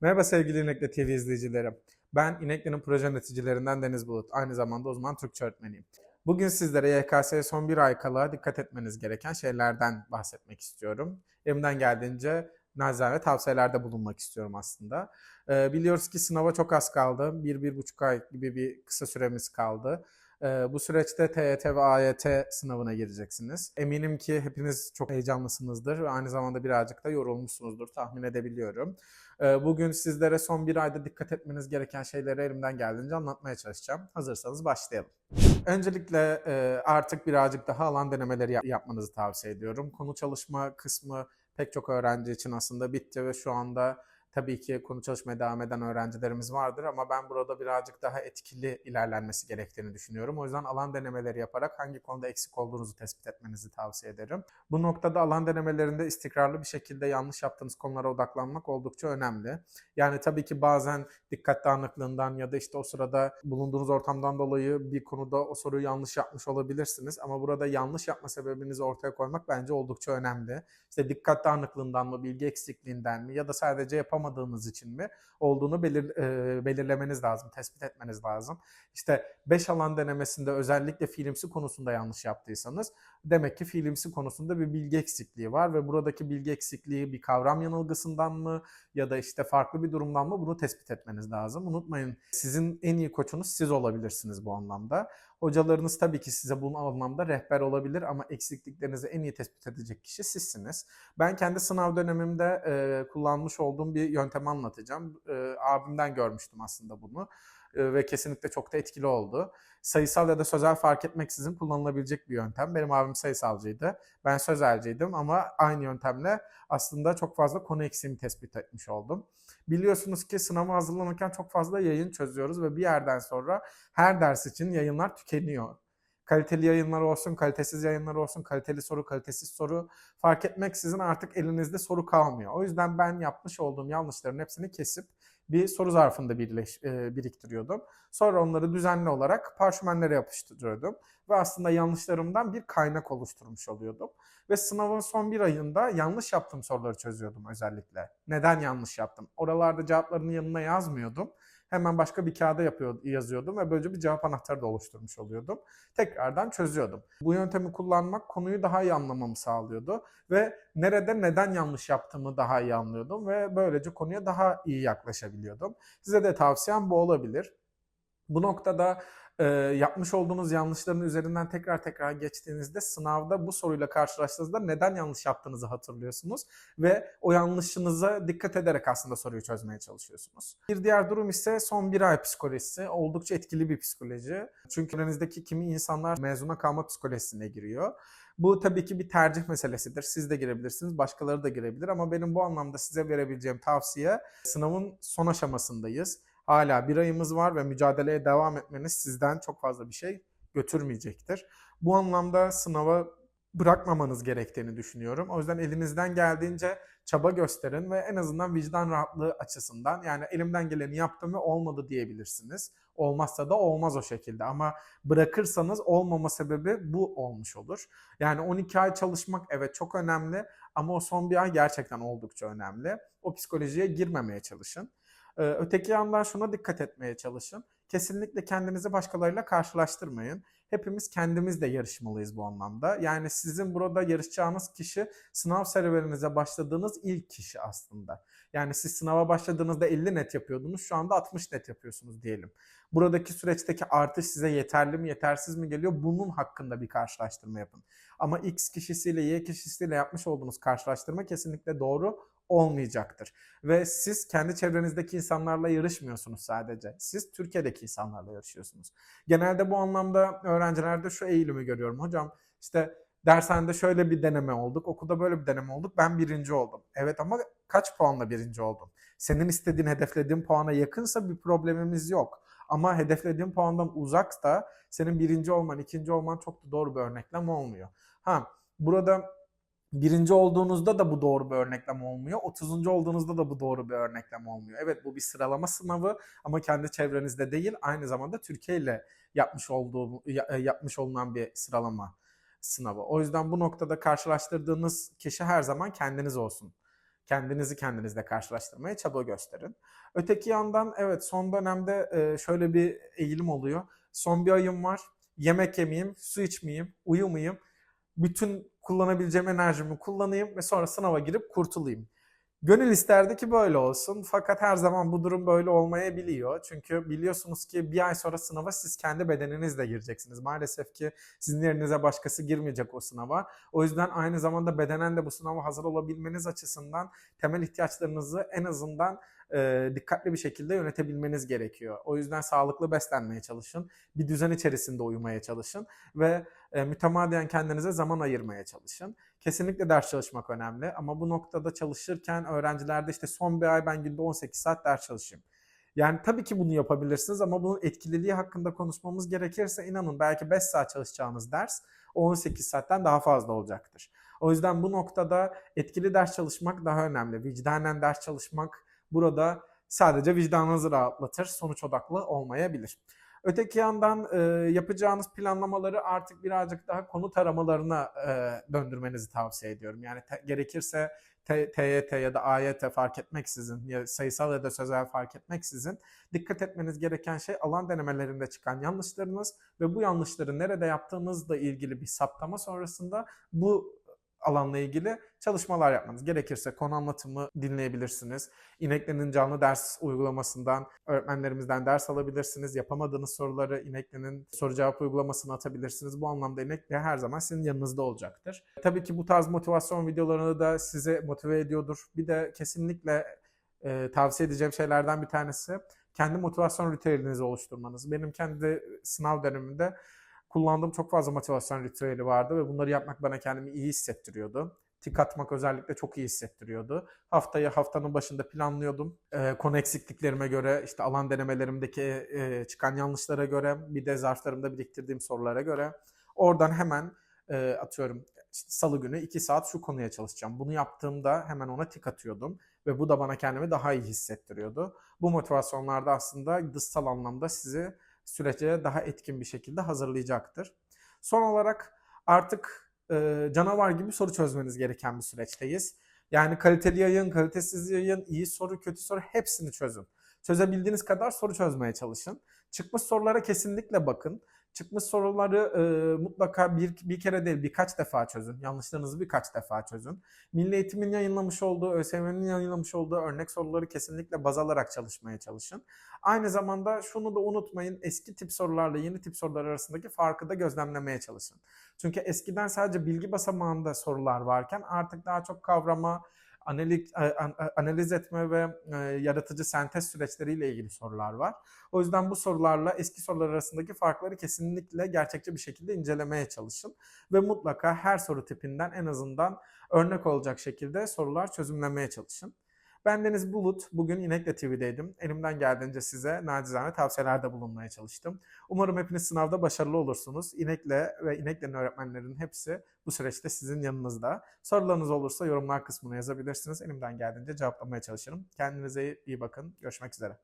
Merhaba sevgili İnekli TV izleyicileri. Ben İnekli'nin proje yöneticilerinden Deniz Bulut. Aynı zamanda uzman Türkçe öğretmeniyim. Bugün sizlere YKS'ye son bir ay kala dikkat etmeniz gereken şeylerden bahsetmek istiyorum. Elimden geldiğince naçizane tavsiyelerde bulunmak istiyorum aslında. Ee, biliyoruz ki sınava çok az kaldı. Bir, bir buçuk ay gibi bir kısa süremiz kaldı. Ee, bu süreçte TYT ve AYT sınavına gireceksiniz. Eminim ki hepiniz çok heyecanlısınızdır ve aynı zamanda birazcık da yorulmuşsunuzdur tahmin edebiliyorum. Ee, Bugün sizlere son bir ayda dikkat etmeniz gereken şeyleri elimden geldiğince anlatmaya çalışacağım. Hazırsanız başlayalım. Öncelikle e, artık birazcık daha alan denemeleri yap- yapmanızı tavsiye ediyorum. Konu çalışma kısmı pek çok öğrenci için aslında bitti ve şu anda tabii ki konu çalışmaya devam eden öğrencilerimiz vardır ama ben burada birazcık daha etkili ilerlenmesi gerektiğini düşünüyorum. O yüzden alan denemeleri yaparak hangi konuda eksik olduğunuzu tespit etmenizi tavsiye ederim. Bu noktada alan denemelerinde istikrarlı bir şekilde yanlış yaptığınız konulara odaklanmak oldukça önemli. Yani tabii ki bazen dikkat dağınıklığından ya da işte o sırada bulunduğunuz ortamdan dolayı bir konuda o soruyu yanlış yapmış olabilirsiniz. Ama burada yanlış yapma sebebinizi ortaya koymak bence oldukça önemli. İşte dikkat dağınıklığından mı, bilgi eksikliğinden mi ya da sadece yapamadığınız için mi olduğunu belir, e, belirlemeniz lazım, tespit etmeniz lazım. İşte 5 alan denemesinde özellikle fiilimsi konusunda yanlış yaptıysanız demek ki fiilimsi konusunda bir bilgi eksikliği var ve buradaki bilgi eksikliği bir kavram yanılgısından mı ya da işte farklı bir durumdan mı bunu tespit etmeniz lazım. Unutmayın sizin en iyi koçunuz siz olabilirsiniz bu anlamda. Hocalarınız tabii ki size bu anlamda rehber olabilir ama eksikliklerinizi en iyi tespit edecek kişi sizsiniz. Ben kendi sınav dönemimde e, kullanmış olduğum bir yöntemi anlatacağım. E, abimden görmüştüm aslında bunu ve kesinlikle çok da etkili oldu. Sayısal ya da sözel fark etmeksizin kullanılabilecek bir yöntem. Benim abim sayısalcıydı. Ben sözelciydim ama aynı yöntemle aslında çok fazla konu eksiğimi tespit etmiş oldum. Biliyorsunuz ki sınava hazırlanırken çok fazla yayın çözüyoruz ve bir yerden sonra her ders için yayınlar tükeniyor. Kaliteli yayınlar olsun, kalitesiz yayınlar olsun, kaliteli soru, kalitesiz soru fark etmeksizin artık elinizde soru kalmıyor. O yüzden ben yapmış olduğum yanlışların hepsini kesip bir soru zarfında birleş, e, biriktiriyordum. Sonra onları düzenli olarak parşömenlere yapıştırıyordum. Ve aslında yanlışlarımdan bir kaynak oluşturmuş oluyordum. Ve sınavın son bir ayında yanlış yaptığım soruları çözüyordum özellikle. Neden yanlış yaptım? Oralarda cevaplarını yanına yazmıyordum. Hemen başka bir kağıda yapıyor, yazıyordum ve böylece bir cevap anahtarı da oluşturmuş oluyordum. Tekrardan çözüyordum. Bu yöntemi kullanmak konuyu daha iyi anlamamı sağlıyordu ve nerede neden yanlış yaptığımı daha iyi anlıyordum ve böylece konuya daha iyi yaklaşabiliyordum. Size de tavsiyem bu olabilir. Bu noktada e, yapmış olduğunuz yanlışların üzerinden tekrar tekrar geçtiğinizde sınavda bu soruyla karşılaştığınızda neden yanlış yaptığınızı hatırlıyorsunuz ve o yanlışınıza dikkat ederek aslında soruyu çözmeye çalışıyorsunuz. Bir diğer durum ise son bir ay psikolojisi. Oldukça etkili bir psikoloji. Çünkü aranızdaki kimi insanlar mezuna kalma psikolojisine giriyor. Bu tabii ki bir tercih meselesidir. Siz de girebilirsiniz, başkaları da girebilir ama benim bu anlamda size verebileceğim tavsiye sınavın son aşamasındayız. Hala bir ayımız var ve mücadeleye devam etmeniz sizden çok fazla bir şey götürmeyecektir. Bu anlamda sınava bırakmamanız gerektiğini düşünüyorum. O yüzden elinizden geldiğince çaba gösterin ve en azından vicdan rahatlığı açısından yani elimden geleni yaptım ve olmadı diyebilirsiniz. Olmazsa da olmaz o şekilde ama bırakırsanız olmama sebebi bu olmuş olur. Yani 12 ay çalışmak evet çok önemli ama o son bir ay gerçekten oldukça önemli. O psikolojiye girmemeye çalışın. Ee, Öteki yandan şuna dikkat etmeye çalışın. Kesinlikle kendinizi başkalarıyla karşılaştırmayın. Hepimiz kendimizle yarışmalıyız bu anlamda. Yani sizin burada yarışacağınız kişi sınav serüveninize başladığınız ilk kişi aslında. Yani siz sınava başladığınızda 50 net yapıyordunuz. Şu anda 60 net yapıyorsunuz diyelim. Buradaki süreçteki artış size yeterli mi yetersiz mi geliyor? Bunun hakkında bir karşılaştırma yapın. Ama X kişisiyle Y kişisiyle yapmış olduğunuz karşılaştırma kesinlikle doğru olmayacaktır. Ve siz kendi çevrenizdeki insanlarla yarışmıyorsunuz sadece. Siz Türkiye'deki insanlarla yarışıyorsunuz. Genelde bu anlamda öğrencilerde şu eğilimi görüyorum. Hocam işte dershanede şöyle bir deneme olduk, okulda böyle bir deneme olduk. Ben birinci oldum. Evet ama kaç puanla birinci oldun? Senin istediğin, hedeflediğin puana yakınsa bir problemimiz yok. Ama hedeflediğin puandan uzaksa senin birinci olman, ikinci olman çok da doğru bir örneklem olmuyor. Ha burada birinci olduğunuzda da bu doğru bir örneklem olmuyor. 30. olduğunuzda da bu doğru bir örneklem olmuyor. Evet bu bir sıralama sınavı ama kendi çevrenizde değil aynı zamanda Türkiye ile yapmış olduğu ya- yapmış olunan bir sıralama sınavı. O yüzden bu noktada karşılaştırdığınız kişi her zaman kendiniz olsun. Kendinizi kendinizle karşılaştırmaya çaba gösterin. Öteki yandan evet son dönemde e, şöyle bir eğilim oluyor. Son bir ayım var. Yemek yemeyeyim, su içmeyeyim, uyumayayım. Bütün kullanabileceğim enerjimi kullanayım ve sonra sınava girip kurtulayım. Gönül isterdi ki böyle olsun fakat her zaman bu durum böyle olmayabiliyor. Çünkü biliyorsunuz ki bir ay sonra sınava siz kendi bedeninizle gireceksiniz. Maalesef ki sizin yerinize başkası girmeyecek o sınava. O yüzden aynı zamanda bedenen de bu sınava hazır olabilmeniz açısından temel ihtiyaçlarınızı en azından e, dikkatli bir şekilde yönetebilmeniz gerekiyor. O yüzden sağlıklı beslenmeye çalışın, bir düzen içerisinde uyumaya çalışın ve e, mütemadiyen kendinize zaman ayırmaya çalışın. Kesinlikle ders çalışmak önemli ama bu noktada çalışırken öğrencilerde işte son bir ay ben günde 18 saat ders çalışayım. Yani tabii ki bunu yapabilirsiniz ama bunun etkililiği hakkında konuşmamız gerekirse inanın belki 5 saat çalışacağınız ders o 18 saatten daha fazla olacaktır. O yüzden bu noktada etkili ders çalışmak daha önemli. Vicdanen ders çalışmak burada sadece vicdanınızı rahatlatır, sonuç odaklı olmayabilir. Öteki yandan e, yapacağınız planlamaları artık birazcık daha konu taramalarına e, döndürmenizi tavsiye ediyorum. Yani te, gerekirse TYT ya da AYT fark etmeksizin, ya sayısal ya da sözel fark etmeksizin dikkat etmeniz gereken şey alan denemelerinde çıkan yanlışlarınız ve bu yanlışları nerede yaptığınızla ilgili bir saptama sonrasında bu alanla ilgili çalışmalar yapmanız. Gerekirse konu anlatımı dinleyebilirsiniz. İneklerin canlı ders uygulamasından öğretmenlerimizden ders alabilirsiniz. Yapamadığınız soruları İnekli'nin soru cevap uygulamasına atabilirsiniz. Bu anlamda İnekli her zaman sizin yanınızda olacaktır. Tabii ki bu tarz motivasyon videolarını da size motive ediyordur. Bir de kesinlikle e, tavsiye edeceğim şeylerden bir tanesi kendi motivasyon ritüelinizi oluşturmanız. Benim kendi sınav döneminde kullandığım çok fazla motivasyon ritüeli vardı ve bunları yapmak bana kendimi iyi hissettiriyordu. Tik atmak özellikle çok iyi hissettiriyordu. Haftayı haftanın başında planlıyordum. E, konu eksikliklerime göre, işte alan denemelerimdeki e, çıkan yanlışlara göre, bir de zarflarımda biriktirdiğim sorulara göre. Oradan hemen e, atıyorum işte salı günü 2 saat şu konuya çalışacağım. Bunu yaptığımda hemen ona tik atıyordum ve bu da bana kendimi daha iyi hissettiriyordu. Bu motivasyonlarda aslında dışsal anlamda sizi sürece daha etkin bir şekilde hazırlayacaktır. Son olarak artık e, canavar gibi soru çözmeniz gereken bir süreçteyiz. Yani kaliteli yayın, kalitesiz yayın, iyi soru, kötü soru hepsini çözün. Çözebildiğiniz kadar soru çözmeye çalışın. Çıkmış sorulara kesinlikle bakın. Çıkmış soruları e, mutlaka bir, bir kere değil birkaç defa çözün. Yanlışlarınızı birkaç defa çözün. Milli Eğitim'in yayınlamış olduğu, ÖSYM'nin yayınlamış olduğu örnek soruları kesinlikle baz alarak çalışmaya çalışın. Aynı zamanda şunu da unutmayın. Eski tip sorularla yeni tip sorular arasındaki farkı da gözlemlemeye çalışın. Çünkü eskiden sadece bilgi basamağında sorular varken artık daha çok kavrama, analiz, analiz etme ve e, yaratıcı sentez süreçleriyle ilgili sorular var. O yüzden bu sorularla eski sorular arasındaki farkları kesinlikle gerçekçi bir şekilde incelemeye çalışın. Ve mutlaka her soru tipinden en azından örnek olacak şekilde sorular çözümlemeye çalışın. Ben Deniz Bulut. Bugün İnekle TV'deydim. Elimden geldiğince size nacizane tavsiyelerde bulunmaya çalıştım. Umarım hepiniz sınavda başarılı olursunuz. İnekle ve İnekle'nin öğretmenlerinin hepsi bu süreçte sizin yanınızda. Sorularınız olursa yorumlar kısmına yazabilirsiniz. Elimden geldiğince cevaplamaya çalışırım. Kendinize iyi bakın. Görüşmek üzere.